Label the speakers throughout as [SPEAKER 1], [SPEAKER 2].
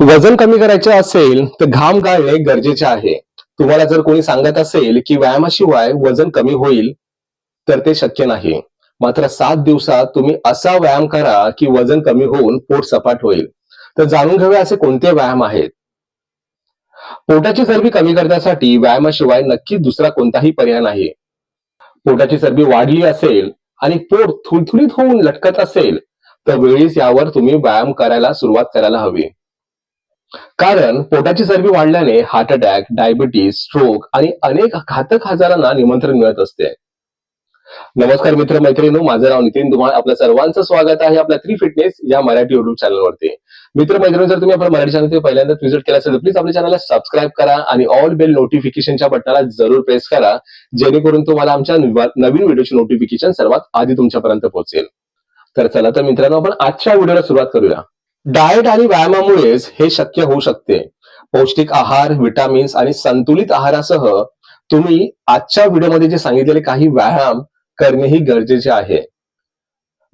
[SPEAKER 1] वजन कमी करायचे असेल तर घाम गाळणे गरजेचे आहे. तुम्हाला जर कोणी सांगत असेल की व्यायामाशिवाय वजन कमी होईल तर ते शक्य नाही. मात्र सात दिवसात तुम्ही असा व्यायाम करा की वजन कमी होऊन पोट सपाट होईल. तर जाणून घेऊया असे कोणते व्यायाम आहेत? पोटाची चरबी कमी करण्यासाठी व्यायामाशिवाय नक्की दुसरा कोणताही पर्याय नाही. पोटाची चरबी वाढली असेल आणि पोट थुलथुलीत होऊन लटकत असेल तर वेळीच यावर तुम्ही व्यायाम करायला सुरुवात करायला हवी. कारण पोटाची चरबी वाढल्याने हार्ट अटॅक डायबिटीज स्ट्रोक आणि अनेक घातक आजारांना निमंत्रण मिळत असते. नमस्कार मित्र मैत्रिणींनो माझं नाव नितीन धुमाळ आपलं सर्वांचं स्वागत आहे आपल्या थ्री फिटनेस या मराठी युट्यूब चॅनलवरती मित्र मैत्रिणी जर तुम्ही आपल्या मराठी चॅनल पहिल्यांदा व्हिजिट केला असेल तर प्लीज आपल्या चॅनलला सबस्क्राईब करा आणि ऑल बेल नोटिफिकेशनच्या बटनाला जरूर प्रेस करा जेणेकरून तुम्हाला आमच्या नवीन व्हिडिओची नोटिफिकेशन सर्वात आधी तुमच्यापर्यंत पोहोचेल. तर चला तर मित्रांनो आपण आजच्या व्हिडिओला सुरुवात करूया. डाएट आणि व्यायामामुळेच हे शक्य होऊ शकते. पौष्टिक आहार विटामिन्स आणि संतुलित आहारासह तुम्ही आजच्या व्हिडिओमध्ये जे सांगितलेले काही व्यायाम करणेही गरजेचे आहे.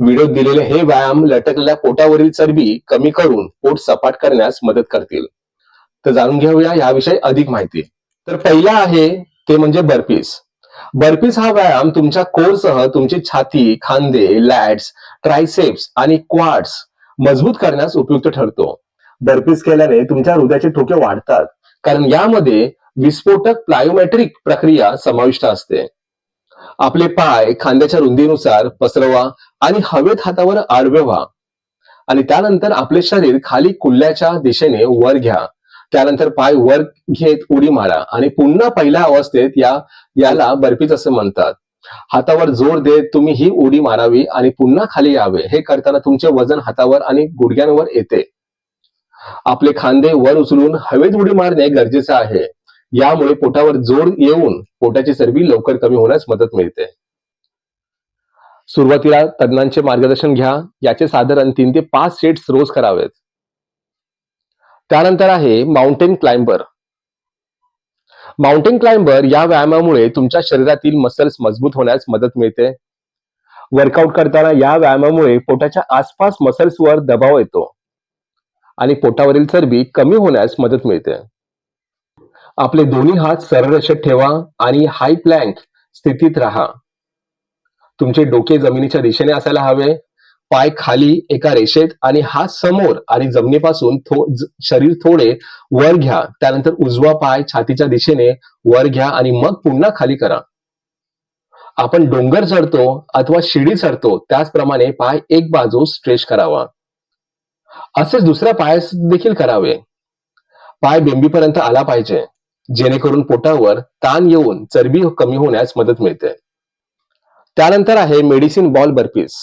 [SPEAKER 1] व्हिडिओत दिलेले हे व्यायाम लटकलेल्या पोटावरील चरबी कमी करून पोट सपाट करण्यास मदत करतील. तर जाणून घेऊया याविषयी अधिक माहिती. तर पहिला आहे ते म्हणजे बर्पीस बर्पीस हा व्यायाम तुमच्या कोरसह तुमची छाती खांदे लॅट्स ट्रायसेप्स आणि क्वाड्स मजबूत करण्यास उपयुक्त ठरतो. बर्पीस केल्याने तुमच्या हृदयाचे ठोके वाढतात. कारण यामध्ये विस्फोटक प्लायोमेट्रिक प्रक्रिया समाविष्ट असते. आपले पाय खांद्याच्या रुंदीनुसार पसरवा आणि हवेत हातावर आडवे व्हा. आणि त्यानंतर आपले शरीर खाली कुल्ल्याच्या दिशेने वर घ्या. त्यानंतर पाय वर घेत उडी मारा आणि पुन्हा पहिल्या अवस्थेत या याला बर्पीच असे म्हणतात. हातावर जोर देत तुम्ही ही उडी मारावी आणि पुन्हा खाली यावे. हे करताना तुमचे वजन हातावर आणि गुडघ्यांवर येते. आपले खांदे वर उचलून हवेत उडी मारणे गरजेचे आहे. यामुळे पोटावर जोर येऊन पोटाची चरबी लवकर कमी होण्यास मदत मिळते. सुरुवातीला तज्ञांचे मार्गदर्शन घ्या. याचे साधारण तीन ते पाच सेट्स रोज करावेत. त्यानंतर आहे माउंटेन क्लाइंबर. माउंटेन क्लाइंबर या व्यायामामुळे तुमच्या शरीरातील मसल्स मजबूत होण्यास मदत मिळते. वर्कआउट करताना या व्यायामामुळे पोटाच्या आसपास मसल्सवर दबाव येतो. आणि पोटावरील चरबी कमी होण्यास मदत मिळते. आपले दोन्ही हात सरळ रेषेत ठेवा आणि हाय प्लँक स्थितीत राहा. तुमचे डोके जमिनीच्या दिशेने असायला हवे. पाय खाली एका रेषेत आणि हात समोर आणि जमिनीपासून थो शरीर थोडे वर घ्या. त्यानंतर उजवा पाय छातीच्या दिशेने वर घ्या आणि मग पुन्हा खाली करा. आपण डोंगर चढतो अथवा शिडी चढतो त्याचप्रमाणे पाय एक बाजू स्ट्रेच करावा. असेच दुसऱ्या पायास देखील करावे. पाय बेंबीपर्यंत आला पाहिजे. जेणेकरून पोटावर ताण येऊन चरबी कमी होण्यास मदत मिळते. त्यानंतर आहे medicine ball burpees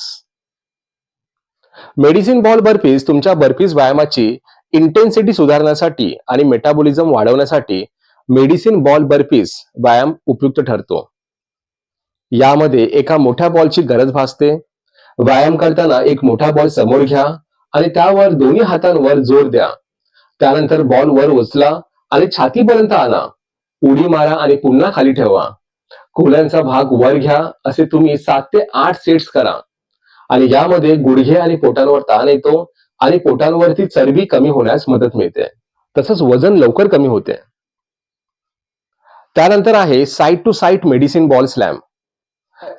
[SPEAKER 1] medicine ball burpees तुमच्या बर्फीस व्यायामाची इंटेन्सिटी सुधारण्यासाठी आणि मेटाबॉलिझम वाढवण्यासाठी मेडिसिन बॉल बर्फीस व्यायाम उपयुक्त ठरतो. यामध्ये एका मोठ्या बॉलची गरज भासते. व्यायाम करताना एक मोठा बॉल समोर घ्या आणि त्यावर दोन्ही हातांवर जोर द्या. त्यानंतर बॉल वर उचला आणि छातीपर्यंत आणा. उडी मारा आणि पुन्हा खाली ठेवा. कोल्यांचा भाग वर घ्या. असे तुम्ही सात ते आठ सेट्स करा. आणि यामध्ये गुडघे आणि पोटांवर ताण येतो आणि पोटांवरती चरबी कमी होण्यास मदत मिळते. तसंच वजन लवकर कमी होते. त्यानंतर आहे side to side medicine ball slam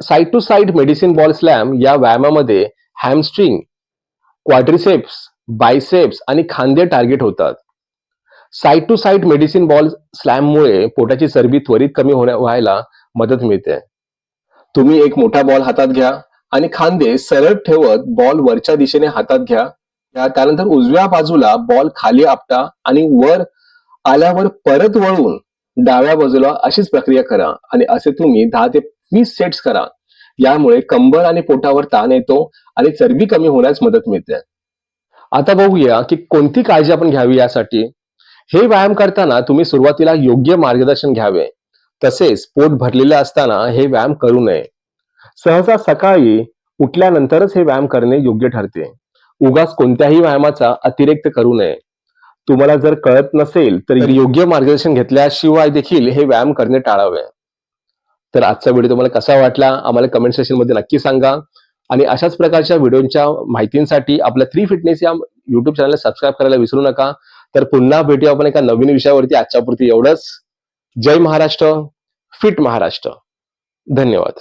[SPEAKER 1] side to side medicine ball slam या व्यायामामध्ये हॅमस्ट्रिंग क्वाड्रिसेप्स बायसेप्स आणि खांदे टार्गेट होतात. Side to side medicine ball स्लॅममुळे पोटाची चरबी त्वरित कमी होण्या व्हायला मदत मिळते. तुम्ही एक मोठा बॉल हातात घ्या. आणि खांदे सरळ ठेवत बॉल वरच्या दिशेने हातात घ्या. त्यानंतर उजव्या बाजूला बॉल खाली आपटा आणि वर आल्यावर परत वळून डाव्या बाजूला अशीच प्रक्रिया करा आणि असे तुम्ही दहा ते वीस सेट्स करा. यामुळे कंबर आणि पोटावर ताण येतो आणि चरबी कमी होण्यास मदत मिळते. आता बघूया की कोणती काळजी आपण घ्यावी यासाठी. हे व्यायाम करताना तुम्ही सुरुवातीला योग्य मार्गदर्शन घ्यावे. तसेच पोट भरलेले असताना हे व्यायाम करू नये. सहसा सकाळी उठल्यानंतरच हे व्यायाम करणे योग्य ठरते. उगाच कोणत्याही व्यायामाचा अतिरिक्त करू नये. तुम्हाला जर कळत नसेल तर योग्य मार्गदर्शन घेतल्याशिवाय देखील हे व्यायाम करणे टाळावे. तर आजचा व्हिडिओ तुम्हाला कसा वाटला आम्हाला कमेंट सेक्शनमध्ये नक्की सांगा. आणि अशाच प्रकारच्या व्हिडिओच्या माहितींसाठी आपल्या थ्री फिटनेस या युट्यूब चॅनलला सबस्क्राईब करायला विसरू नका. तर पुन्हा भेटूया आपण एका नवीन विषयावरती. आजच्या पुरती एवढंच. जय महाराष्ट्र. फिट महाराष्ट्र. धन्यवाद.